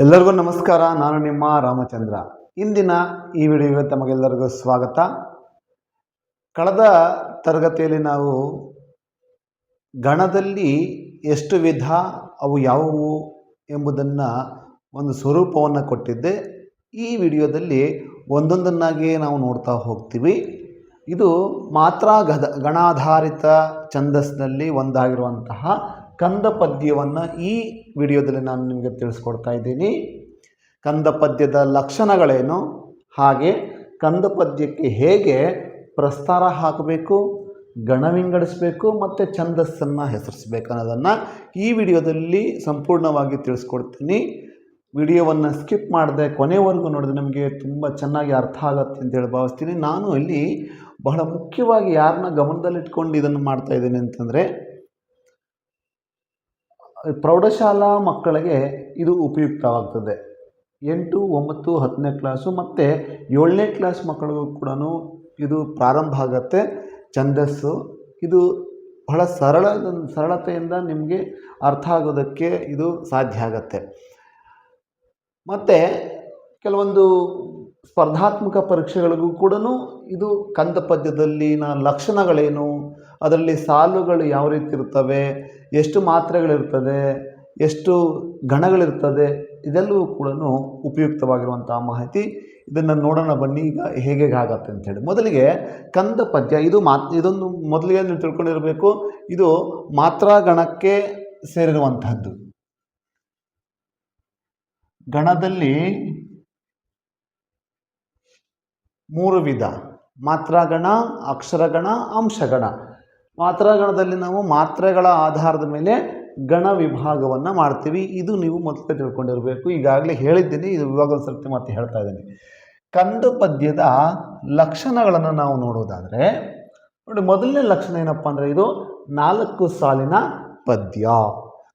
ಎಲ್ಲರಿಗೂ ನಮಸ್ಕಾರ. ನಾನು ನಿಮ್ಮ ರಾಮಚಂದ್ರ. ಇಂದಿನ ಈ ವಿಡಿಯೋಗೆ ತಮಗೆಲ್ಲರಿಗೂ ಸ್ವಾಗತ. ಕಳೆದ ತರಗತಿಯಲ್ಲಿ ನಾವು ಗಣದಲ್ಲಿ ಎಷ್ಟು ವಿಧ, ಅವು ಯಾವುವು ಎಂಬುದನ್ನು ಒಂದು ಸ್ವರೂಪವನ್ನು ಕೊಟ್ಟಿದ್ದೆ. ಈ ವಿಡಿಯೋದಲ್ಲಿ ಒಂದೊಂದನ್ನಾಗಿ ನಾವು ನೋಡ್ತಾ ಹೋಗ್ತೀವಿ. ಇದು ಮಾತ್ರ ಗಣಾಧಾರಿತ ಛಂದಸ್ನಲ್ಲಿ ಒಂದಾಗಿರುವಂತಹ ಕಂದ ಪದ್ಯವನ್ನು ಈ ವಿಡಿಯೋದಲ್ಲಿ ನಾನು ನಿಮಗೆ ತಿಳಿಸ್ಕೊಡ್ತಾ ಇದ್ದೀನಿ. ಕಂದ ಪದ್ಯದ ಲಕ್ಷಣಗಳೇನು? ಹಾಗೆ ಕಂದ ಪದ್ಯಕ್ಕೆ ಹೇಗೆ ಪ್ರಸ್ತಾರ ಹಾಕಬೇಕು ಗಣ ವಿಂಗಡಿಸಬೇಕು ಮತ್ತು ಛಂದಸ್ಸನ್ನು ಹೆಸರಿಸಬೇಕು ಅನ್ನೋದನ್ನು ಈ ವಿಡಿಯೋದಲ್ಲಿ ಸಂಪೂರ್ಣವಾಗಿ ತಿಳಿಸ್ಕೊಡ್ತೀನಿ. ವಿಡಿಯೋವನ್ನು ಸ್ಕಿಪ್ ಮಾಡದೆ ಕೊನೆವರೆಗೂ ನೋಡಿದ್ರೆ ನಮಗೆ ತುಂಬ ಚೆನ್ನಾಗಿ ಅರ್ಥ ಆಗುತ್ತೆ ಅಂತೇಳಿ ಭಾವಿಸ್ತೀನಿ. ನಾನು ಇಲ್ಲಿ ಬಹಳ ಮುಖ್ಯವಾಗಿ ಯಾರನ್ನ ಗಮನದಲ್ಲಿಟ್ಕೊಂಡು ಇದನ್ನು ಮಾಡ್ತಾ ಇದ್ದೀನಿ ಅಂತಂದರೆ ಪ್ರೌಢಶಾಲಾ ಮಕ್ಕಳಿಗೆ ಇದು ಉಪಯುಕ್ತವಾಗ್ತದೆ. ಎಂಟು, ಒಂಬತ್ತು, ಹತ್ತನೇ ಕ್ಲಾಸು ಮತ್ತು ಏಳನೇ ಕ್ಲಾಸ್ ಮಕ್ಕಳಿಗೂ ಕೂಡ ಇದು ಪ್ರಾರಂಭ ಆಗತ್ತೆ. ಛಂದಸ್ಸು. ಇದು ಬಹಳ ಸರಳ, ಸರಳತೆಯಿಂದ ನಿಮಗೆ ಅರ್ಥ ಆಗೋದಕ್ಕೆ ಇದು ಸಾಧ್ಯ ಆಗತ್ತೆ. ಮತ್ತು ಕೆಲವೊಂದು ಸ್ಪರ್ಧಾತ್ಮಕ ಪರೀಕ್ಷೆಗಳಿಗೂ ಕೂಡ ಇದು ಕಂದ ಪದ್ಯದಲ್ಲಿನ ಲಕ್ಷಣಗಳೇನು? ಅದರಲ್ಲಿ ಸಾಲುಗಳು ಯಾವ ರೀತಿ ಇರ್ತವೆ, ಎಷ್ಟು ಮಾತ್ರೆಗಳಿರ್ತದೆ, ಎಷ್ಟು ಗಣಗಳಿರ್ತದೆ ಇದೆಲ್ಲವೂ ಕೂಡ ಉಪಯುಕ್ತವಾಗಿರುವಂತಹ ಮಾಹಿತಿ. ಇದನ್ನು ನೋಡೋಣ ಬನ್ನಿ, ಈಗ ಹೇಗೆ ಆಗತ್ತೆ ಹೇಳಿ. ಮೊದಲಿಗೆ ಕಂದ ಪದ್ಯ, ಇದು ಮಾತ್, ಇದೊಂದು ಮೊದಲಿಗೆ ನೀವು ತಿಳ್ಕೊಂಡಿರಬೇಕು, ಇದು ಮಾತ್ರಾ ಗಣಕ್ಕೆ ಸೇರಿರುವಂತಹದ್ದು. ಗಣದಲ್ಲಿ ಮೂರು ವಿಧ ಮಾತ್ರಾಗಣ ಅಕ್ಷರಗಣ ಅಂಶಗಣ ಮಾತ್ರಾಗಣದಲ್ಲಿ ನಾವು ಮಾತ್ರೆಗಳ ಆಧಾರದ ಮೇಲೆ ಗಣ ವಿಭಾಗವನ್ನು ಮಾಡ್ತೀವಿ. ಇದು ನೀವು ಮೊದಲೇ ತಿಳ್ಕೊಂಡಿರಬೇಕು. ಈಗಾಗಲೇ ಹೇಳಿದ್ದೀನಿ. ಇದು ವಿಭಾಗ ಒಂದು ಸರ್ತಿ ಮತ್ತೆ ಹೇಳ್ತಾ ಇದ್ದೀನಿ. ಕಂದು ಪದ್ಯದ ಲಕ್ಷಣಗಳನ್ನು ನಾವು ನೋಡೋದಾದರೆ, ನೋಡಿ ಮೊದಲನೇ ಲಕ್ಷಣ ಏನಪ್ಪ ಅಂದರೆ ಇದು ನಾಲ್ಕು ಸಾಲಿನ ಪದ್ಯ.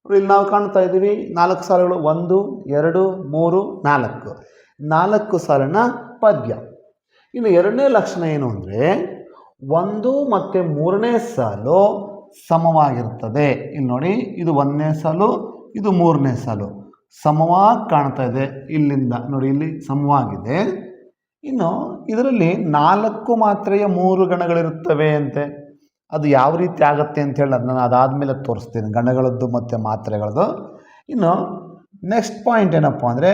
ನೋಡಿ ಇಲ್ಲಿ ನಾವು ಕಾಣ್ತಾ ಇದ್ದೀವಿ. ನಾಲ್ಕು ಸಾಲುಗಳು ಒಂದು, ಎರಡು, ಮೂರು, ನಾಲ್ಕು. ನಾಲ್ಕು ಸಾಲಿನ ಪದ್ಯ. ಇನ್ನು ಎರಡನೇ ಲಕ್ಷಣ ಏನು ಅಂದರೆ ಒಂದು ಮತ್ತು ಮೂರನೇ ಸಾಲು ಸಮವಾಗಿರ್ತದೆ. ಇಲ್ಲಿ ನೋಡಿ, ಇದು ಒಂದನೇ ಸಾಲು, ಇದು ಮೂರನೇ ಸಾಲು. ಸಮವಾಗಿ ಕಾಣ್ತಾ ಇದೆ ಇಲ್ಲಿಂದ. ನೋಡಿ, ಇಲ್ಲಿ ಸಮವಾಗಿದೆ. ಇನ್ನು ಇದರಲ್ಲಿ ನಾಲ್ಕು ಮಾತ್ರೆಯ ಮೂರು ಗಣಗಳಿರುತ್ತವೆ ಅಂತೆ. ಅದು ಯಾವ ರೀತಿ ಆಗುತ್ತೆ ಅಂತ ಹೇಳಿ ನಾನು ಅದಾದಮೇಲೆ ತೋರಿಸ್ತೀನಿ. ಗಣಗಳದ್ದು ಮತ್ತು ಮಾತ್ರೆಗಳದ್ದು. ಇನ್ನು ನೆಕ್ಸ್ಟ್ ಪಾಯಿಂಟ್ ಏನಪ್ಪ ಅಂದರೆ,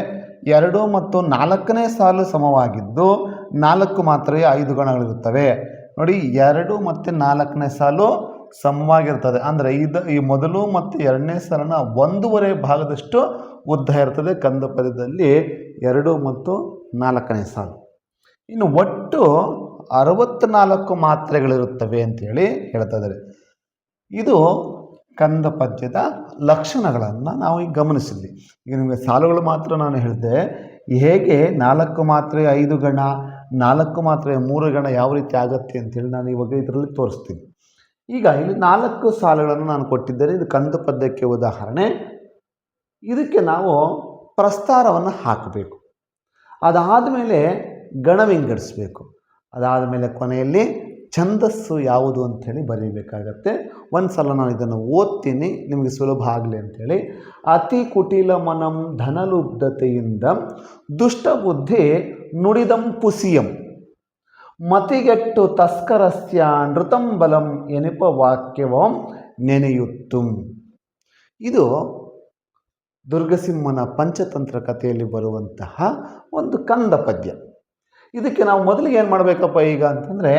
ಎರಡು ಮತ್ತು ನಾಲ್ಕನೇ ಸಾಲು ಸಮವಾಗಿದ್ದು ನಾಲ್ಕು ಮಾತ್ರೆಯ ಐದು ಗಣಗಳಿರುತ್ತವೆ. ನೋಡಿ, ಎರಡು ಮತ್ತು ನಾಲ್ಕನೇ ಸಾಲು ಸಮವಾಗಿರ್ತದೆ. ಅಂದರೆ ಇದು ಈ ಮೊದಲು ಮತ್ತು ಎರಡನೇ ಸಾಲನ ಒಂದೂವರೆ ಭಾಗದಷ್ಟು ಉದ್ದ ಇರ್ತದೆ. ಕಂದ ಪದ್ಯದಲ್ಲಿ ಎರಡು ಮತ್ತು ನಾಲ್ಕನೇ ಸಾಲು. ಇನ್ನು ಒಟ್ಟು ಅರವತ್ತ್ನಾಲ್ಕು ಮಾತ್ರೆಗಳಿರುತ್ತವೆ ಅಂತೇಳಿ ಹೇಳ್ತಾ ಇದ್ದಾರೆ. ಇದು ಕಂದ ಪದ್ಯದ ಲಕ್ಷಣಗಳನ್ನು ನಾವು ಈಗ ಗಮನಿಸಿದ್ವಿ. ಈಗ ನಿಮಗೆ ಸಾಲುಗಳು ಮಾತ್ರ ನಾನು ಹೇಳಿದೆ. ಹೇಗೆ ನಾಲ್ಕು ಮಾತ್ರೆ ಐದು ಗಣ ನಾಲ್ಕು ಮಾತ್ರ ಮೂರು ಗಣ ಯಾವ ರೀತಿ ಆಗತ್ತೆ ಅಂತೇಳಿ ನಾನು ಇವಾಗ ಇದರಲ್ಲಿ ತೋರಿಸ್ತೀನಿ. ಈಗ ಇಲ್ಲಿ ನಾಲ್ಕು ಸಾಲುಗಳನ್ನು ನಾನು ಕೊಟ್ಟಿದ್ದೇನೆ ಇದು ಕಂದು ಪದ್ಯಕ್ಕೆ ಉದಾಹರಣೆ. ಇದಕ್ಕೆ ನಾವು ಪ್ರಸ್ತಾರವನ್ನು ಹಾಕಬೇಕು. ಅದಾದ ಮೇಲೆ ಗಣ ವಿಂಗಡಿಸ್ಬೇಕು. ಅದಾದಮೇಲೆ ಕೊನೆಯಲ್ಲಿ ಛಂದಸ್ಸು ಯಾವುದು ಅಂಥೇಳಿ ಬರೀಬೇಕಾಗತ್ತೆ. ಒಂದು ಸಲ ನಾನು ಇದನ್ನು ಓದ್ತೀನಿ, ನಿಮಗೆ ಸುಲಭ ಆಗಲಿ ಅಂಥೇಳಿ ಅತಿ ಕುಟಿಲ ಮನಂ ಧನಲುಬ್ಧತೆಯಿಂದ ದುಷ್ಟಬುದ್ಧಿ ನುಡಿದಂ ಪುಸಿಯಂ. ಮತಿಗೆಟ್ಟು ತಸ್ಕರಸ್ಯ ನೃತಂ ಬಲಂ ಎನಿಪ ವಾಕ್ಯವಂ ನೆನೆಯುತ್ತುಂ. ಇದು ದುರ್ಗಸಿಂಹನ ಪಂಚತಂತ್ರ ಕಥೆಯಲ್ಲಿ ಬರುವಂತಹ ಒಂದು ಕಂದ ಪದ್ಯ ಇದಕ್ಕೆ ನಾವು ಮೊದಲಿಗೆ ಏನು ಮಾಡಬೇಕಪ್ಪ ಈಗ ಅಂತಂದರೆ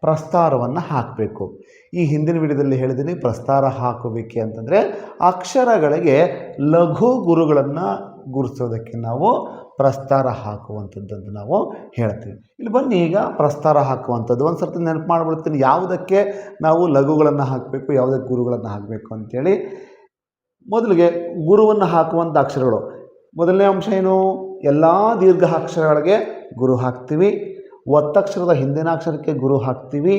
ಪ್ರಸ್ತಾರವನ್ನು ಹಾಕಬೇಕು. ಈ ಹಿಂದಿನ ವಿಡಿಯೋದಲ್ಲಿ ಹೇಳಿದ್ದೀನಿ ಪ್ರಸ್ತಾರ ಹಾಕಬೇಕೆ ಅಂತಂದರೆ ಅಕ್ಷರಗಳಿಗೆ ಲಘು ಗುರುಗಳನ್ನು ಗುರುತಿಸೋದಕ್ಕೆ ನಾವು ಪ್ರಸ್ತಾರ ಹಾಕುವಂಥದ್ದನ್ನು ನಾವು ಹೇಳ್ತೀವಿ. ಇಲ್ಲಿ ಬನ್ನಿ ಈಗ ಪ್ರಸ್ತಾರ ಹಾಕುವಂಥದ್ದು ಒಂದು ಸರ್ತಿ ನೆನಪು ಮಾಡಿಬಿಡ್ತೀನಿ. ಯಾವುದಕ್ಕೆ ನಾವು ಲಘುಗಳನ್ನು ಹಾಕಬೇಕು ಯಾವುದಕ್ಕೆ ಗುರುಗಳನ್ನು ಹಾಕಬೇಕು ಅಂಥೇಳಿ ಮೊದಲಿಗೆ ಗುರುವನ್ನು ಹಾಕುವಂಥ ಅಕ್ಷರಗಳು. ಮೊದಲನೇ ಅಂಶ ಏನು? ಎಲ್ಲ ದೀರ್ಘ ಅಕ್ಷರಗಳಿಗೆ ಗುರು ಹಾಕ್ತೀವಿ. ಒತ್ತಕ್ಷರದ ಹಿಂದಿನ ಅಕ್ಷರಕ್ಕೆ ಗುರು ಹಾಕ್ತೀವಿ,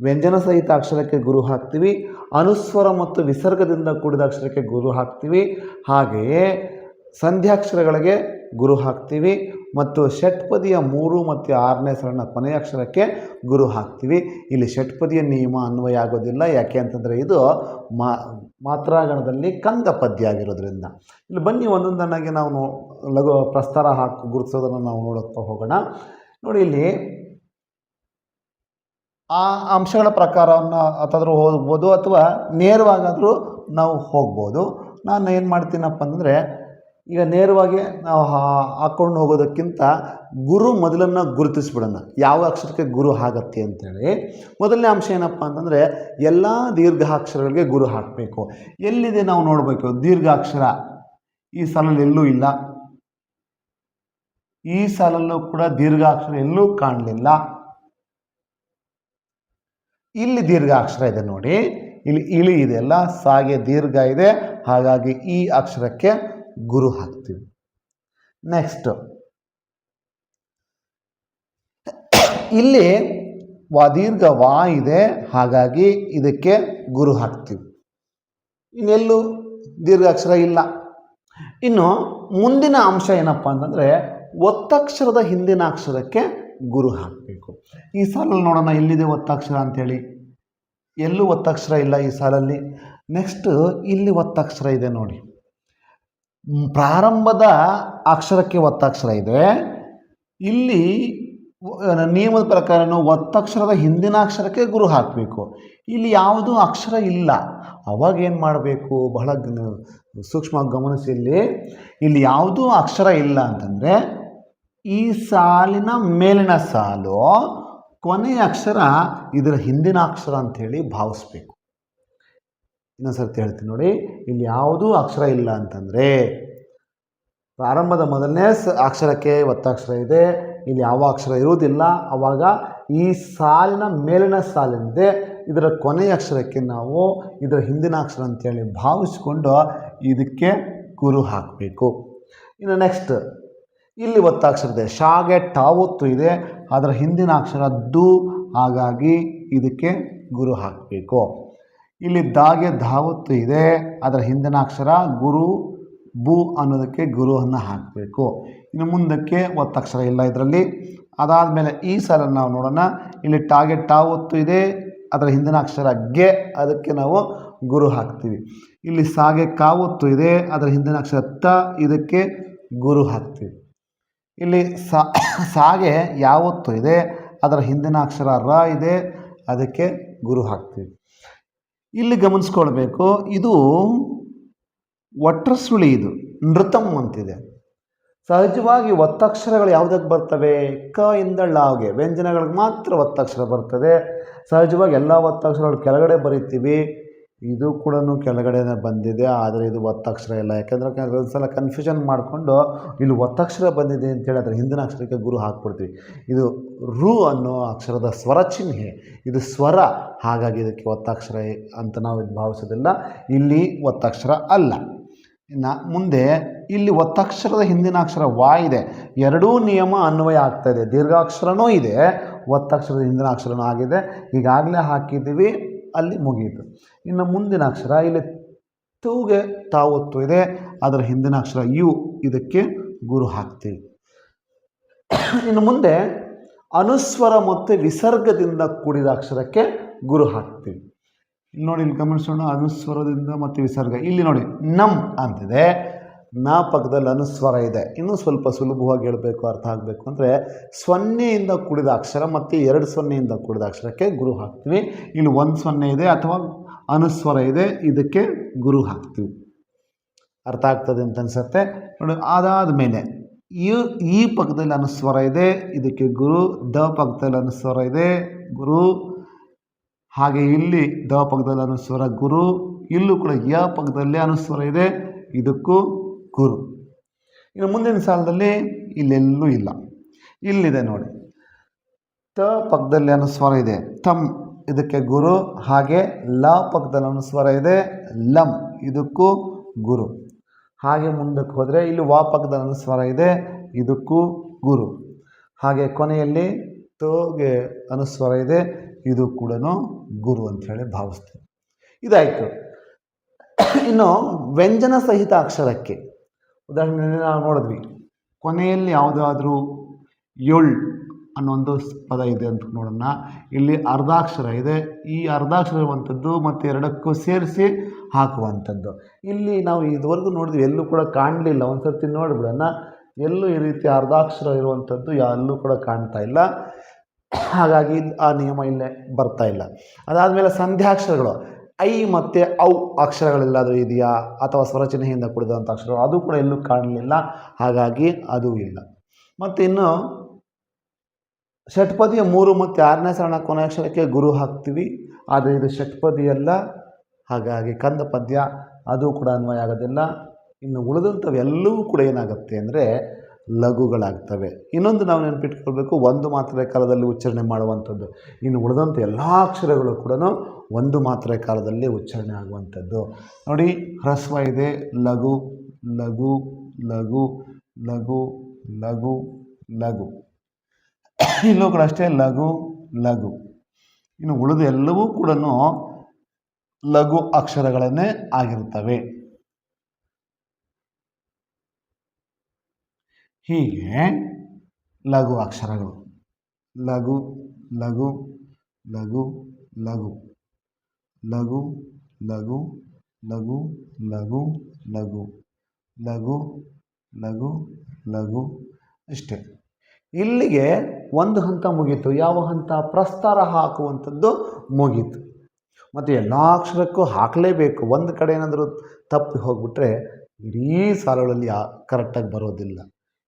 ವ್ಯಂಜನ ಸಹಿತ ಅಕ್ಷರಕ್ಕೆ ಗುರು ಹಾಕ್ತೀವಿ, ಅನುಸ್ವರ ಮತ್ತು ವಿಸರ್ಗದಿಂದ ಕೂಡಿದ ಅಕ್ಷರಕ್ಕೆ ಗುರು ಹಾಕ್ತೀವಿ, ಹಾಗೆಯೇ ಸಂಧ್ಯಾಕ್ಷರಗಳಿಗೆ ಗುರು ಹಾಕ್ತೀವಿ ಮತ್ತು ಷಟ್ಪದಿಯ ಮೂರು ಮತ್ತು ಆರನೇ ಸರಣ ಕೊನೆಯ ಅಕ್ಷರಕ್ಕೆ ಗುರು ಹಾಕ್ತೀವಿ. ಇಲ್ಲಿ ಷಟ್ಪದಿಯ ನಿಯಮ ಅನ್ವಯ ಆಗೋದಿಲ್ಲ ಯಾಕೆ ಅಂತಂದರೆ ಇದು ಮಾ, ಮಾತ್ರಾಗಣದಲ್ಲಿ ಕಂದ ಪದ್ಯ ಆಗಿರೋದ್ರಿಂದ. ಇಲ್ಲಿ ಬನ್ನಿ ಒಂದೊಂದನ್ನಾಗಿ ನಾವು ಲಘು ಪ್ರಸ್ತಾರ ಹಾಕಿ ಗುರುತಿಸೋದನ್ನು ನಾವು ನೋಡುತ್ತಾ ಹೋಗೋಣ. ನೋಡಿ ಇಲ್ಲಿ ಆ ಅಂಶಗಳ ಪ್ರಕಾರವನ್ನು ataದ್ರೂ ಹೋಗ್ಬೋದು ಅಥವಾ ನೇರವಾಗಾದರೂ ನಾವು ಹೋಗ್ಬೋದು. ನಾನು ಏನು ಮಾಡ್ತೀನಪ್ಪ ಅಂದರೆ, ಈಗ ನೇರವಾಗಿ ನಾವು ಹಾಕ್ಕೊಂಡು ಹೋಗೋದಕ್ಕಿಂತ ಗುರು ಮೊದಲನ್ನು ಗುರುತಿಸ್ಬಿಡೋಣ. ಯಾವ ಅಕ್ಷರಕ್ಕೆ ಗುರು ಆಗತ್ತೆ ಅಂತೇಳಿ. ಮೊದಲನೇ ಅಂಶ ಏನಪ್ಪ ಅಂತಂದರೆ, ಎಲ್ಲ ದೀರ್ಘಾಕ್ಷರಗಳಿಗೆ ಗುರು ಹಾಕಬೇಕು. ಎಲ್ಲಿದೆ ನಾವು ನೋಡಬೇಕು? ದೀರ್ಘಾಕ್ಷರ. ಈ ಸಾಲಲ್ಲಿ ಎಲ್ಲೂ ಇಲ್ಲ. ಈ ಸಾಲಲ್ಲೂ ಕೂಡ ದೀರ್ಘಾಕ್ಷರ ಎಲ್ಲೂ ಕಾಣಲಿಲ್ಲ. ಇಲ್ಲಿ ದೀರ್ಘಾಕ್ಷರ ಇದೆ ನೋಡಿ. ಇಲ್ಲಿ ಇಳಿ ಇದೆ ಅಲ್ಲ, ಸಾಗೆ ದೀರ್ಘ ಇದೆ. ಹಾಗಾಗಿ ಈ ಅಕ್ಷರಕ್ಕೆ ಗುರು ಹಾಕ್ತೀವಿ. ನೆಕ್ಸ್ಟ್ ಇಲ್ಲಿ ವಾ ದೀರ್ಘ ವಾ ಇದೆ, ಹಾಗಾಗಿ ಇದಕ್ಕೆ ಗುರು ಹಾಕ್ತೀವಿ. ಇನ್ನೆಲ್ಲೂ ದೀರ್ಘಾಕ್ಷರ ಇಲ್ಲ. ಇನ್ನು ಮುಂದಿನ ಅಂಶ ಏನಪ್ಪ ಅಂತಂದರೆ ಒತ್ತಕ್ಷರದ ಹಿಂದಿನ ಅಕ್ಷರಕ್ಕೆ ಗುರು ಹಾಕಬೇಕು. ಈ ಸಾಲಲ್ಲಿ ನೋಡೋಣ, ಎಲ್ಲಿದೆ ಒತ್ತಕ್ಷರ ಅಂಥೇಳಿ ಎಲ್ಲೂ ಒತ್ತಕ್ಷರ ಇಲ್ಲ ಈ ಸಾಲಲ್ಲಿ. ನೆಕ್ಸ್ಟ್ ಇಲ್ಲಿ ಒತ್ತಕ್ಷರ ಇದೆ ನೋಡಿ. ಪ್ರಾರಂಭದ ಅಕ್ಷರಕ್ಕೆ ಒತ್ತಕ್ಷರ ಇದೆ. ಇಲ್ಲಿ ನಿಯಮದ ಪ್ರಕಾರ ಒತ್ತಕ್ಷರದ ಹಿಂದಿನ ಅಕ್ಷರಕ್ಕೆ ಗುರು ಹಾಕಬೇಕು. ಇಲ್ಲಿ ಯಾವುದೂ ಅಕ್ಷರ ಇಲ್ಲ. ಅವಾಗ ಏನು ಮಾಡಬೇಕು? ಬಹಳ ಸೂಕ್ಷ್ಮವಾಗಿ ಗಮನಿಸಿ ಇಲ್ಲಿ. ಇಲ್ಲಿ ಯಾವುದೂ ಅಕ್ಷರ ಇಲ್ಲ ಅಂತಂದರೆ ಈ ಸಾಲಿನ ಮೇಲಿನ ಸಾಲು ಕೊನೆಯ ಅಕ್ಷರ ಇದರ ಹಿಂದಿನ ಅಕ್ಷರ ಅಂಥೇಳಿ ಭಾವಿಸ್ಬೇಕು. ಇನ್ನೊಂದ್ಸರ್ತಿ ಹೇಳ್ತೀನಿ ನೋಡಿ, ಇಲ್ಲಿ ಯಾವುದೂ ಅಕ್ಷರ ಇಲ್ಲ ಅಂತಂದರೆ ಪ್ರಾರಂಭದ ಮೊದಲನೇ ಸ ಅಕ್ಷರಕ್ಕೆ ಒತ್ತಕ್ಷರ ಇದೆ, ಇಲ್ಲಿ ಯಾವ ಅಕ್ಷರ ಇರುವುದಿಲ್ಲ ಆವಾಗ ಈ ಸಾಲಿನ ಮೇಲಿನ ಸಾಲಿನಿದೆ ಇದರ ಕೊನೆಯ ಅಕ್ಷರಕ್ಕೆ ನಾವು ಇದರ ಹಿಂದಿನ ಅಕ್ಷರ ಅಂತೇಳಿ ಭಾವಿಸ್ಕೊಂಡು ಇದಕ್ಕೆ ಗುರು ಹಾಕಬೇಕು. ಇನ್ನು ನೆಕ್ಸ್ಟ್ ಇಲ್ಲಿ ಒತ್ತಾಕ್ಷರ ಇದೆ ಶಾಗೆ ಟಾವೊತ್ತು ಇದೆ. ಅದರ ಹಿಂದಿನ ಅಕ್ಷರ ದು. ಹಾಗಾಗಿ ಇದಕ್ಕೆ ಗುರು ಹಾಕಬೇಕು. ಇಲ್ಲಿ ದಾಗೆ ಧಾವತ್ತು ಇದೆ. ಅದರ ಹಿಂದಿನ ಅಕ್ಷರ ಗುರು, ಬು ಅನ್ನೋದಕ್ಕೆ ಗುರುವನ್ನು ಹಾಕಬೇಕು. ಇನ್ನು ಮುಂದಕ್ಕೆ ಒತ್ತಕ್ಷರ ಇಲ್ಲ ಇದರಲ್ಲಿ. ಅದಾದಮೇಲೆ ಈ ಸಾಲ ನಾವು ನೋಡೋಣ. ಇಲ್ಲಿ ಟಾಗೆ ಟಾವತ್ತು ಇದೆ. ಅದರ ಹಿಂದಿನ ಅಕ್ಷರ ಗೆ. ಅದಕ್ಕೆ ನಾವು ಗುರು ಹಾಕ್ತೀವಿ. ಇಲ್ಲಿ ಸಾಗೆ ಕಾವತ್ತು ಇದೆ. ಅದರ ಹಿಂದಿನ ಅಕ್ಷರ ತ. ಇದಕ್ಕೆ ಗುರು ಹಾಕ್ತೀವಿ. ಇಲ್ಲಿ ಸಾಗೆ ಯಾವತ್ತು ಇದೆ. ಅದರ ಹಿಂದಿನ ಅಕ್ಷರ ರ ಇದೆ. ಅದಕ್ಕೆ ಗುರು ಹಾಕ್ತೀವಿ. ಇಲ್ಲಿ ಗಮನಿಸ್ಕೊಳ್ಬೇಕು, ಇದು ಒಟ್ರ ಸುಳಿ ಇದು ನೃತಮ್ ಅಂತಿದೆ. ಸಹಜವಾಗಿ ಒತ್ತಕ್ಷರಗಳು ಯಾವುದಕ್ಕೆ ಬರ್ತವೆ? ಕ ಇಂದ ಳಾಗೆ ವ್ಯಂಜನಗಳಿಗೆ ಮಾತ್ರ ಒತ್ತಕ್ಷರ ಬರ್ತದೆ. ಸಹಜವಾಗಿ ಎಲ್ಲ ಒತ್ತಕ್ಷರಗಳು ಕೆಳಗಡೆ ಬರಿತೀವಿ. ಇದು ಕೂಡ ಕೆಳಗಡೆ ಬಂದಿದೆ, ಆದರೆ ಇದು ಒತ್ತಕ್ಷರ ಇಲ್ಲ. ಯಾಕೆಂದರೆ ಒಂದ್ಸಲ ಕನ್ಫ್ಯೂಷನ್ ಮಾಡಿಕೊಂಡು ಇಲ್ಲಿ ಒತ್ತಕ್ಷರ ಬಂದಿದೆ ಅಂತೇಳಿ ಹೇಳಿದ್ರೆ ಹಿಂದಿನ ಅಕ್ಷರಕ್ಕೆ ಗುರು ಹಾಕ್ಬಿಡ್ತೀವಿ. ಇದು ರು ಅನ್ನೋ ಅಕ್ಷರದ ಸ್ವರ ಚಿಹ್ನೆ. ಇದು ಸ್ವರ. ಹಾಗಾಗಿ ಇದಕ್ಕೆ ಒತ್ತಕ್ಷರ ಅಂತ ನಾವು ಇದು ಭಾವಿಸೋದಿಲ್ಲ. ಇಲ್ಲಿ ಒತ್ತಕ್ಷರ ಅಲ್ಲ. ಇನ್ನು ಮುಂದೆ ಇಲ್ಲಿ ಒತ್ತಕ್ಷರದ ಹಿಂದಿನ ಅಕ್ಷರ ವಾ ಇದೆ. ಎರಡೂ ನಿಯಮ ಅನ್ವಯ ಆಗ್ತಾ ಇದೆ. ದೀರ್ಘಾಕ್ಷರನೂ ಇದೆ, ಒತ್ತಕ್ಷರದ ಹಿಂದಿನ ಅಕ್ಷರನೂ ಆಗಿದೆ. ಈಗಾಗಲೇ ಹಾಕಿದ್ದೀವಿ. ಅಲ್ಲಿ ಮುಗಿಯಿತು. ಇನ್ನು ಮುಂದಿನ ಅಕ್ಷರ, ಇಲ್ಲಿ ತೂಗೆ ತಾವತ್ತು ಇದೆ. ಅದರ ಹಿಂದಿನ ಅಕ್ಷರ, ಯು, ಇದಕ್ಕೆ ಗುರು ಹಾಕ್ತೀವಿ. ಇನ್ನು ಮುಂದೆ ಅನುಸ್ವರ ಮತ್ತು ವಿಸರ್ಗದಿಂದ ಕೂಡಿದ ಅಕ್ಷರಕ್ಕೆ ಗುರು ಹಾಕ್ತೀವಿ. ಇಲ್ಲಿ ನೋಡಿ ಇಲ್ಲಿ ಗಮನಿಸೋಣ, ಅನುಸ್ವರದಿಂದ ಮತ್ತು ವಿಸರ್ಗ. ಇಲ್ಲಿ ನೋಡಿ, ನಮ್ ಅಂತಿದೆ. ನ ಪಕ್ಕದಲ್ಲಿ ಅನುಸ್ವರ ಇದೆ. ಇನ್ನೂ ಸ್ವಲ್ಪ ಸುಲಭವಾಗಿ ಹೇಳಬೇಕು, ಅರ್ಥ ಆಗಬೇಕು ಅಂದರೆ ಸೊನ್ನೆಯಿಂದ ಕೂಡಿದ ಅಕ್ಷರ ಮತ್ತು ಎರಡು ಸೊನ್ನೆಯಿಂದ ಕೂಡಿದ ಅಕ್ಷರಕ್ಕೆ ಗುರು ಹಾಕ್ತೀವಿ. ಇಲ್ಲಿ ಒಂದು ಸೊನ್ನೆ ಇದೆ ಅಥವಾ ಅನುಸ್ವರ ಇದೆ, ಇದಕ್ಕೆ ಗುರು ಹಾಕ್ತೀವಿ. ಅರ್ಥ ಆಗ್ತದೆ ಅಂತ ಅನಿಸುತ್ತೆ. ನೋಡಿ ಅದಾದ ಮೇಲೆ ಈ ಈ ಪಕ್ಕದಲ್ಲಿ ಅನುಸ್ವರ ಇದೆ, ಇದಕ್ಕೆ ಗುರು, ದ ಪಕ್ಕದಲ್ಲಿ ಅನುಸ್ವರ ಇದೆ, ಗುರು. ಹಾಗೆ ಇಲ್ಲಿ ದ ಪಕ್ಕದಲ್ಲಿ ಅನುಸ್ವರ ಗುರು, ಇಲ್ಲೂ ಕೂಡ ಯ ಪಕ್ಕದಲ್ಲಿ ಅನುಸ್ವರ ಇದೆ, ಇದಕ್ಕೂ ಗುರು. ಇನ್ನು ಮುಂದಿನ ಸಾಲದಲ್ಲಿ ಇಲ್ಲೆಲ್ಲೂ ಇಲ್ಲ. ಇಲ್ಲಿದೆ ನೋಡಿ. ತ ಪಕ್ಕದಲ್ಲಿ ಅನುಸ್ವರ ಇದೆ. ತಮ್ ಇದಕ್ಕೆ ಗುರು, ಹಾಗೆ ಲ ಪಕ್ಕದಲ್ಲಿ ಅನುಸ್ವರ ಇದೆ. ಲಂ ಇದಕ್ಕೂ ಗುರು. ಹಾಗೆ ಮುಂದಕ್ಕೆ ಹೋದರೆ ಇಲ್ಲಿ ವಾ ಪಕ್ಕದಲ್ಲಿ ಅನುಸ್ವರ ಇದೆ. ಇದಕ್ಕೂ ಗುರು. ಹಾಗೆ ಕೊನೆಯಲ್ಲಿ ತೋಗೆ ಅನುಸ್ವರ ಇದೆ. ಇದು ಕೂಡ ಗುರು ಅಂತ ಹೇಳಿ ಭಾವಿಸ್ತೀವಿ ಇದಾಯಿತು. ಇನ್ನು ವ್ಯಂಜನ ಸಹಿತ ಅಕ್ಷರಕ್ಕೆ. ಉದಾಹರಣೆ ನಾವು ನೋಡಿದ್ವಿ. ಕೊನೆಯಲ್ಲಿ ಯಾವುದಾದ್ರೂ ಏಳ್ ಅನ್ನೋ ಒಂದು ಪದ ಇದೆ ಅಂತ ನೋಡೋಣ. ಇಲ್ಲಿ ಅರ್ಧಾಕ್ಷರ ಇದೆ. ಈ ಅರ್ಧಾಕ್ಷರ ಇರುವಂಥದ್ದು ಮತ್ತು ಎರಡಕ್ಕೂ ಸೇರಿಸಿ ಹಾಕುವಂಥದ್ದು ಇಲ್ಲಿ ನಾವು ಇದುವರೆಗೂ ನೋಡಿದ್ವಿ, ಎಲ್ಲೂ ಕೂಡ ಕಾಣಲಿಲ್ಲ. ಒಂದು ಸರ್ತಿ ನೋಡಿಬಿಡೋಣ ಎಲ್ಲೂ ಈ ರೀತಿ ಅರ್ಧಾಕ್ಷರ ಇರುವಂಥದ್ದು ಎಲ್ಲೂ ಕೂಡ ಕಾಣ್ತಾ ಇಲ್ಲ. ಹಾಗಾಗಿ ಆ ನಿಯಮ ಇಲ್ಲೇ ಬರ್ತಾ ಇಲ್ಲ. ಅದಾದಮೇಲೆ ಸಂಧ್ಯಾಕ್ಷರಗಳು. ಐ ಮತ್ತು ಔ ಅಕ್ಷರಗಳೆಲ್ಲಾದರೂ ಇದೆಯಾ? ಅಥವಾ ಸ್ವರಚನೆಯಿಂದ ಕೂಡಿದಂಥ ಅಕ್ಷರಗಳು? ಅದು ಕೂಡ ಎಲ್ಲೂ ಕಾಣಲಿಲ್ಲ. ಹಾಗಾಗಿ ಅದು ಇಲ್ಲ. ಮತ್ತು ಇನ್ನು ಷಟ್ಪದಿಯ ಮೂರು ಮತ್ತು ಆರನೇ ಸರಣ ಕೊನೆ ಅಕ್ಷರಕ್ಕೆ ಗುರು ಹಾಕ್ತೀವಿ. ಆದರೆ ಇದು ಷಟ್ಪದಿಯಲ್ಲ ಹಾಗಾಗಿ ಕಂದ ಪದ್ಯ, ಅದು ಕೂಡ ಅನ್ವಯ ಆಗೋದಿಲ್ಲ. ಇನ್ನು ಉಳಿದಂಥವೆಲ್ಲವೂ ಕೂಡ ಏನಾಗುತ್ತೆ ಅಂದರೆ ಲಘುಗಳಾಗ್ತವೆ. ಇನ್ನೊಂದು ನಾವು ನೆನಪಿಟ್ಕೊಳ್ಬೇಕು, ಒಂದು ಮಾತ್ರೆ ಕಾಲದಲ್ಲಿ ಉಚ್ಚಾರಣೆ ಮಾಡುವಂಥದ್ದು. ಇನ್ನು ಉಳಿದಂಥ ಎಲ್ಲ ಅಕ್ಷರಗಳು ಕೂಡ ಒಂದು ಮಾತ್ರೆ ಕಾಲದಲ್ಲಿ ಉಚ್ಚಾರಣೆ ಆಗುವಂಥದ್ದು. ನೋಡಿ, ಹ್ರಸ್ವ ಇದೆ, ಲಘು ಲಘು ಲಘು ಲಘು ಲಘು ಲಘು. ಇಲ್ಲೂ ಕೂಡ ಅಷ್ಟೇ, ಲಘು ಲಘು. ಇನ್ನು ಉಳಿದ ಎಲ್ಲವೂ ಕೂಡ ಲಘು ಅಕ್ಷರಗಳನ್ನೇ ಆಗಿರುತ್ತವೆ. ಹೀಗೆ ಲಘು ಅಕ್ಷರಗಳು. ಲಘು ಲಘು ಲಘು ಲಘು. ಲಘು ಲಘು ಲಘು ಲಘು ಲಘು. ಲಘು ಲಘು ಲಘು. ಅಷ್ಟೇ. ಇಲ್ಲಿಗೆ ಒಂದು ಹಂತ ಮುಗೀತು. ಯಾವ ಹಂತ? ಪ್ರಸ್ತಾರ ಹಾಕುವಂಥದ್ದು ಮುಗೀತು. ಮತ್ತು ಎಲ್ಲ ಅಕ್ಷರಕ್ಕೂ ಹಾಕಲೇಬೇಕು. ಒಂದು ಕಡೆ ಏನಾದರೂ ತಪ್ಪಿ ಹೋಗ್ಬಿಟ್ರೆ ಇಡೀ ಸಾಲುಗಳಲ್ಲಿ ಕರೆಕ್ಟಾಗಿ ಬರೋದಿಲ್ಲ.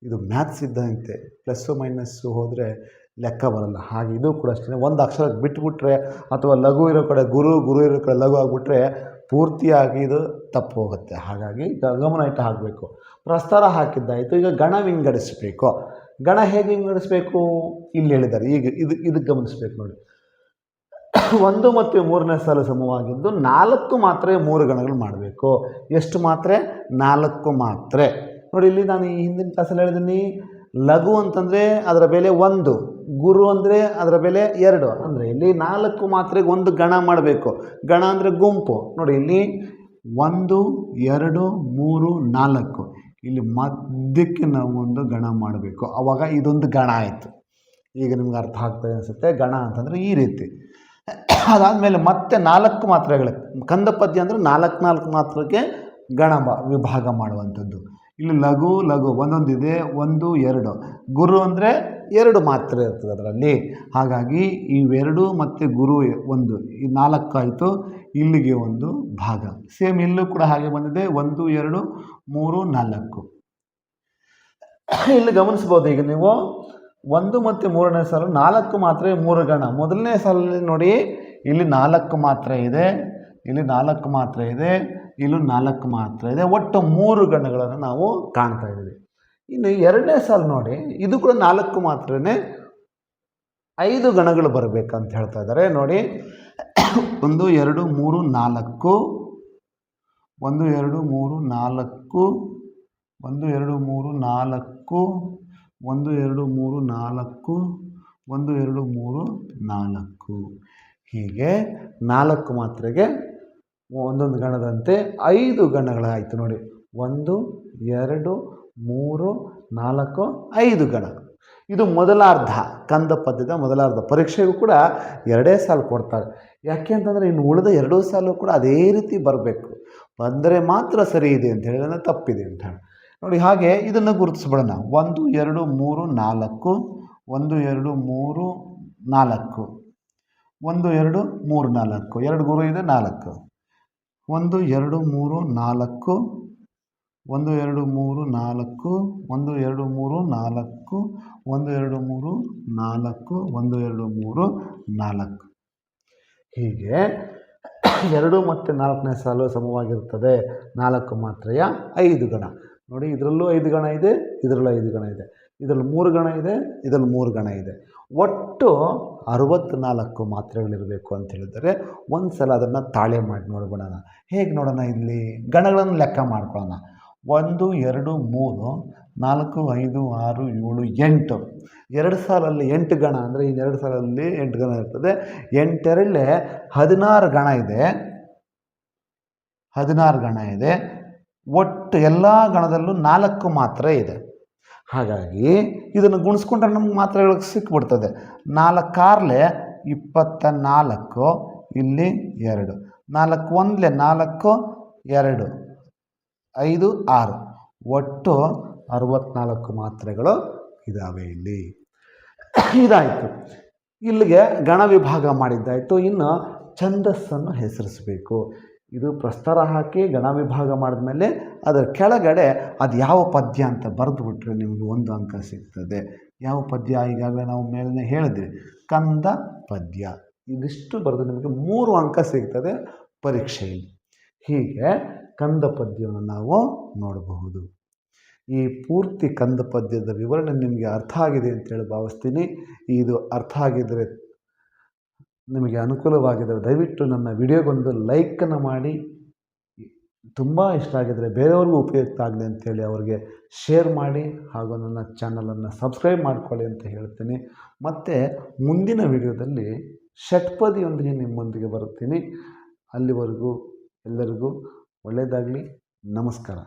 ಇದು ಮ್ಯಾಥ್ಸ್ ಇದ್ದಂತೆ ಪ್ಲಸ್ಸು ಮೈನಸ್ಸು ಹೋದರೆ ಲೆಕ್ಕ ಬರಲ್ಲ. ಹಾಗೆ ಇದು ಕೂಡ ಅಷ್ಟೇ ಒಂದು ಅಕ್ಷರ ಬಿಟ್ಬಿಟ್ರೆ ಅಥವಾ ಲಘು ಇರೋ ಕಡೆ ಗುರು ಗುರು ಇರೋ ಕಡೆ ಲಘು ಆಗಿಬಿಟ್ರೆ ಪೂರ್ತಿಯಾಗಿ ಇದು ತಪ್ಪು ಹೋಗುತ್ತೆ. ಹಾಗಾಗಿ ಗಮನ ಇಟ್ಟು ಹಾಕಬೇಕು. ಪ್ರಸ್ತಾರ ಹಾಕಿದ್ದಾಯಿತು. ಈಗ ಗಣ ವಿಂಗಡಿಸಬೇಕು. ಗಣ ಹೇಗೆ ವಿಂಗಡಿಸಬೇಕು? ಇಲ್ಲಿ ಹೇಳಿದ್ದಾರೆ. ಈಗ ಇದು ಇದಕ್ಕೆ ಗಮನಿಸಬೇಕು ನೋಡಿ. ಒಂದು ಮತ್ತು ಮೂರನೇ ಸಾಲ ಸಮವಾಗಿದ್ದು ನಾಲ್ಕು ಮಾತ್ರೆ ಮೂರು ಗಣಗಳು ಮಾಡಬೇಕು. ಎಷ್ಟು ಮಾತ್ರೆ? ನಾಲ್ಕು ಮಾತ್ರೆ. ನೋಡಿ, ಇಲ್ಲಿ ನಾನು ಈ ಹಿಂದಿನ ಕ್ಲಾಸಲ್ಲಿ ಹೇಳಿದ್ದೀನಿ ಲಘು ಅಂತಂದರೆ ಅದರ ಬೆಲೆ ಒಂದು, ಗುರು ಅಂದರೆ ಅದರ ಬೆಲೆ ಎರಡು. ಅಂದರೆ ಇಲ್ಲಿ ನಾಲ್ಕು ಮಾತ್ರೆಗೆ ಒಂದು ಗಣ ಮಾಡಬೇಕು. ಗಣ ಅಂದರೆ ಗುಂಪು. ನೋಡಿ, ಇಲ್ಲಿ ಒಂದು, ಎರಡು, ಮೂರು, ನಾಲ್ಕು. ಇಲ್ಲಿ ಮಧ್ಯಕ್ಕೆ ನಾವು ಒಂದು ಗಣ ಮಾಡಬೇಕು. ಆವಾಗ ಇದೊಂದು ಗಣ ಆಯಿತು. ಈಗ ನಿಮ್ಗೆ ಅರ್ಥ ಆಗ್ತದೆ ಅನಿಸುತ್ತೆ, ಗಣ ಅಂತಂದರೆ ಈ ರೀತಿ. ಅದಾದಮೇಲೆ ಮತ್ತೆ ನಾಲ್ಕು ಮಾತ್ರೆಗಳು. ಕಂದಪದ್ಯ ಅಂದರೆ ನಾಲ್ಕು ನಾಲ್ಕು ಮಾತ್ರಕ್ಕೆ ಗಣ ವಿಭಾಗ ಮಾಡುವಂಥದ್ದು. ಇಲ್ಲಿ ಲಘು ಲಘು, ಒಂದೊಂದಿದೆ, ಒಂದು, ಎರಡು. ಗುರು ಅಂದರೆ ಎರಡು ಮಾತ್ರ ಇರ್ತದೆ ಅದರಲ್ಲಿ. ಹಾಗಾಗಿ ಇವೆರಡು ಮತ್ತು ಗುರು ಒಂದು, ಈ ನಾಲ್ಕು ಆಯಿತು, ಇಲ್ಲಿಗೆ ಒಂದು ಭಾಗ. ಸೇಮ್ ಇಲ್ಲೂ ಕೂಡ ಹಾಗೆ ಬಂದಿದೆ, ಒಂದು, ಎರಡು, ಮೂರು, ನಾಲ್ಕು. ಇಲ್ಲಿ ಗಮನಿಸ್ಬೋದು ಈಗ ನೀವು, ಒಂದು ಮತ್ತು ಮೂರನೇ ಸಾಲು, ನಾಲ್ಕು ಮಾತ್ರೆ ಮೂರು ಗಣ. ಮೊದಲನೇ ಸಾಲಲ್ಲಿ ನೋಡಿ, ಇಲ್ಲಿ ನಾಲ್ಕು ಮಾತ್ರ ಇದೆ, ಇಲ್ಲಿ ನಾಲ್ಕು ಮಾತ್ರ ಇದೆ. ಇಲ್ಲೂ ನಾಲ್ಕು ಮಾತ್ರ ಇದೆ. ಒಟ್ಟು ಮೂರು ಗಣಗಳನ್ನು ನಾವು ಕಾಣ್ತಾ ಇದ್ದೀವಿ. ಇನ್ನು ಎರಡನೇ ಸಾಲು ನೋಡಿ, ಇದು ಕೂಡ ನಾಲ್ಕು ಮಾತ್ರನೇ ಐದು ಗಣಗಳು ಬರಬೇಕಂತ ಹೇಳ್ತಾ ಇದ್ದಾರೆ. ನೋಡಿ, ಒಂದು, ಎರಡು, ಮೂರು, ನಾಲ್ಕು, ಒಂದು, ಎರಡು, ಮೂರು, ನಾಲ್ಕು, ಒಂದು, ಎರಡು, ಮೂರು, ನಾಲ್ಕು, ಒಂದು, ಎರಡು, ಮೂರು, ನಾಲ್ಕು, ಒಂದು, ಎರಡು, ಮೂರು, ನಾಲ್ಕು. ಹೀಗೆ ನಾಲ್ಕು ಮಾತ್ರೆಗೆ ಒಂದೊಂದು ಗಣದಂತೆ ಐದು ಗಣಗಳಾಯಿತು ನೋಡಿ. ಒಂದು, ಎರಡು, ಮೂರು, ನಾಲ್ಕು, ಐದು ಗಣ. ಇದು ಮೊದಲಾರ್ಧ ಕಂದ ಪದ್ಯದ ಮೊದಲಾರ್ಧ ಪರೀಕ್ಷೆಗೂ ಕೂಡ ಎರಡೇ ಸಾಲು ಕೊಡ್ತಾರೆ. ಯಾಕೆ ಅಂತಂದರೆ ಇನ್ನು ಉಳಿದ ಎರಡೂ ಸಾಲು ಕೂಡ ಅದೇ ರೀತಿ ಬರಬೇಕು. ಬಂದರೆ ಮಾತ್ರ ಸರಿ ಇದೆ ಅಂತ ಹೇಳಿದ್ರೆ ತಪ್ಪಿದೆ ಅಂತ ಹೇಳಿ. ನೋಡಿ ಹಾಗೆ ಇದನ್ನು ಗುರುತಿಸ್ಬಿಡೋಣ. ಒಂದು, ಎರಡು, ಮೂರು, ನಾಲ್ಕು. ಒಂದು, ಎರಡು, ಮೂರು, ನಾಲ್ಕು. ಒಂದು, ಎರಡು, ಮೂರು, ನಾಲ್ಕು. ಎರಡು ಗುರು ಇದೆ, ನಾಲ್ಕು. ಒಂದು, ಎರಡು, ಮೂರು, ನಾಲ್ಕು, ಒಂದು, ಎರಡು, ಮೂರು, ನಾಲ್ಕು, ಒಂದು, ಎರಡು, ಮೂರು, ನಾಲ್ಕು, ಒಂದು, ಎರಡು, ಮೂರು, ನಾಲ್ಕು, ಒಂದು, ಎರಡು, ಮೂರು, ನಾಲ್ಕು. ಹೀಗೆ ಎರಡು ಮತ್ತು ನಾಲ್ಕನೇ ಸಾಲು ಸಮವಾಗಿರುತ್ತದೆ. ನಾಲ್ಕು ಮಾತ್ರೆಯ ಐದು ಗಣ. ನೋಡಿ, ಇದರಲ್ಲೂ ಐದು ಗಣ ಇದೆ, ಇದರಲ್ಲೂ ಐದು ಗಣ ಇದೆ. ಇದರಲ್ಲಿ ಮೂರು ಗಣ ಇದೆ, ಇದರಲ್ಲಿ ಮೂರು ಗಣ ಇದೆ. ಒಟ್ಟು ಅರವತ್ತ್ನಾಲ್ಕು ಮಾತ್ರೆಗಳಿರಬೇಕು ಅಂತ ಹೇಳಿದರೆ ಒಂದು ಸಲ ಅದನ್ನು ತಾಳೆ ಮಾಡಿ ನೋಡ್ಬಿಡೋಣ. ಹೇಗೆ ನೋಡೋಣ ಇಲ್ಲಿ? ಗಣಗಳನ್ನು ಲೆಕ್ಕ ಮಾಡ್ಕೊಳ್ಳೋಣ. ಒಂದು, ಎರಡು, ಮೂರು, ನಾಲ್ಕು, ಐದು, ಆರು, ಏಳು, ಎಂಟು. ಎರಡು ಸಾಲಲ್ಲಿ ಎಂಟು ಗಣ ಅಂದರೆ ಈ ಎರಡು ಸಾಲಲ್ಲಿ ಎಂಟು ಗಣ ಇರ್ತದೆ. ಎಂಟೆರಡಲೆ ಹದಿನಾರು ಗಣ ಇದೆ. ಹದಿನಾರು ಗಣ ಇದೆ. ಒಟ್ಟು ಎಲ್ಲ ಗಣದಲ್ಲೂ ನಾಲ್ಕು ಮಾತ್ರ ಇದೆ. ಹಾಗಾಗಿ ಇದನ್ನು ಗುಣಿಸ್ಕೊಂಡ್ರೆ ನಮ್ಗೆ ಮಾತ್ರೆಗಳಿಗೆ ಸಿಕ್ಬಿಡ್ತದೆ. ನಾಲ್ಕಾರ್ಲೆ ಇಪ್ಪತ್ತ ನಾಲ್ಕು, ಇಲ್ಲಿ ಎರಡು. ನಾಲ್ಕು ಒಂದ್ಲೆ ನಾಲ್ಕು, ಎರಡು. ಐದು, ಆರು. ಒಟ್ಟು ಅರವತ್ನಾಲ್ಕು ಮಾತ್ರೆಗಳು ಇದ್ದಾವೆ ಇಲ್ಲಿ. ಇದಾಯಿತು. ಇಲ್ಲಿಗೆ ಗಣ ವಿಭಾಗ ಮಾಡಿದ್ದಾಯಿತು. ಇನ್ನು ಛಂದಸ್ಸನ್ನು ಹೆಸರಿಸಬೇಕು. ಇದು ಪ್ರಸ್ತಾರ ಹಾಕಿ ಗಣ ವಿಭಾಗ ಮಾಡಿದ್ಮೇಲೆ ಅದರ ಕೆಳಗಡೆ ಅದು ಯಾವ ಪದ್ಯ ಅಂತ ಬರೆದು ಬಿಟ್ಟರೆ ನಿಮಗೆ ಒಂದು ಅಂಕ ಸಿಗ್ತದೆ. ಯಾವ ಪದ್ಯ? ಈಗಾಗಲೇ ನಾವು ಮೇಲೆ ಹೇಳಿದ್ವಿ. ಕಂದ ಪದ್ಯ. ಇದಿಷ್ಟು ಬರೆದು ನಿಮಗೆ ಮೂರು ಅಂಕ ಸಿಗ್ತದೆ ಪರೀಕ್ಷೆಯಲ್ಲಿ. ಹೀಗೆ ಕಂದ ಪದ್ಯವನ್ನು ನಾವು ನೋಡಬಹುದು. ಈ ಪೂರ್ತಿ ಕಂದ ಪದ್ಯದ ವಿವರಣೆ ನಿಮಗೆ ಅರ್ಥ ಆಗಿದೆ ಅಂತೇಳಿ ಭಾವಿಸ್ತೀನಿ. ಇದು ಅರ್ಥ ಆಗಿದ್ದರೆ ನಿಮಗೆ ಅನುಕೂಲವಾಗಿದ್ದರೆ ದಯವಿಟ್ಟು ನನ್ನ ವಿಡಿಯೋಗೊಂದು ಲೈಕನ್ನು ಮಾಡಿ. ತುಂಬ ಇಷ್ಟ ಆಗಿದ್ದರೆ ಬೇರೆಯವ್ರಿಗೂ ಉಪಯುಕ್ತ ಆಗಲಿ ಅಂತೇಳಿ ಅವ್ರಿಗೆ ಶೇರ್ ಮಾಡಿ ಹಾಗೂ ನನ್ನ ಚಾನಲನ್ನು ಸಬ್ಸ್ಕ್ರೈಬ್ ಮಾಡಿಕೊಳ್ಳಿ ಅಂತ ಹೇಳ್ತೀನಿ. ಮತ್ತು ಮುಂದಿನ ವಿಡಿಯೋದಲ್ಲಿ ಷಟ್ಪದಿಯೊಂದಿಗೆ ನಿಮ್ಮೊಂದಿಗೆ ಬರುತ್ತೀನಿ. ಅಲ್ಲಿವರೆಗೂ ಎಲ್ಲರಿಗೂ ಒಳ್ಳೆಯದಾಗಲಿ. ನಮಸ್ಕಾರ.